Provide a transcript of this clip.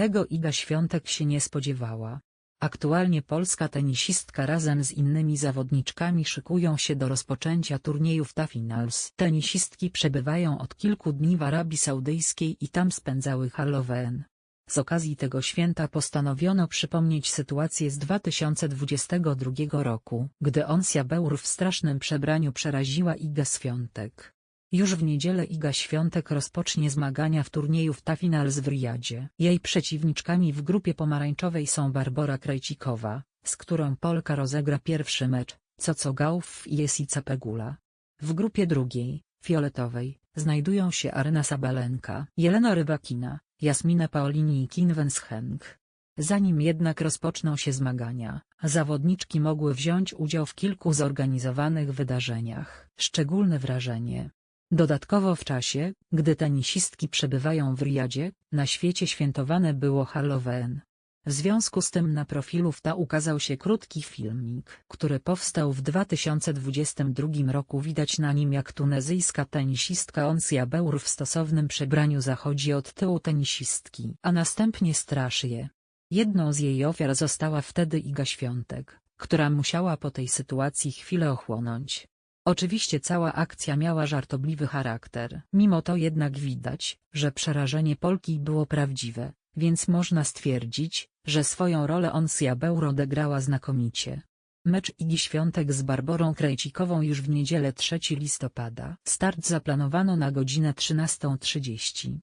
Tego Iga Świątek się nie spodziewała. Aktualnie polska tenisistka razem z innymi zawodniczkami szykują się do rozpoczęcia turniejów ta Finals. Tenisistki przebywają od kilku dni w Arabii Saudyjskiej i tam spędzały Halloween. Z okazji tego święta postanowiono przypomnieć sytuację z 2022 roku, gdy Onsja Beur w strasznym przebraniu przeraziła Igę Świątek. Już w niedzielę Iga Świątek rozpocznie zmagania w turnieju w Finals w Riyadzie. Jej przeciwniczkami w grupie pomarańczowej są Barbora Krejcikowa, z którą Polka rozegra pierwszy mecz, Coco Gauff i Jessica Pegula. W grupie drugiej, fioletowej, znajdują się Arena Sabalenka, Jelena Rybakina, Jasmina Paolini i Kim Wenschenk. Zanim jednak rozpoczną się zmagania, zawodniczki mogły wziąć udział w kilku zorganizowanych wydarzeniach. Szczególne wrażenie Dodatkowo w czasie, gdy tenisistki przebywają w Riyadzie, na świecie świętowane było Halloween. W związku z tym na profilu WTA ukazał się krótki filmik, który powstał w 2022 roku. Widać na nim jak tunezyjska tenisistka Onsia Beur w stosownym przebraniu zachodzi od tyłu tenisistki, a następnie straszy je. Jedną z jej ofiar została wtedy Iga Świątek, która musiała po tej sytuacji chwilę ochłonąć. Oczywiście cała akcja miała żartobliwy charakter. Mimo to jednak widać, że przerażenie Polki było prawdziwe, więc można stwierdzić, że swoją rolę Onsja Beur odegrała znakomicie. Mecz Igi Świątek z Barborą Krejcikową już w niedzielę 3 listopada. Start zaplanowano na godzinę 13.30.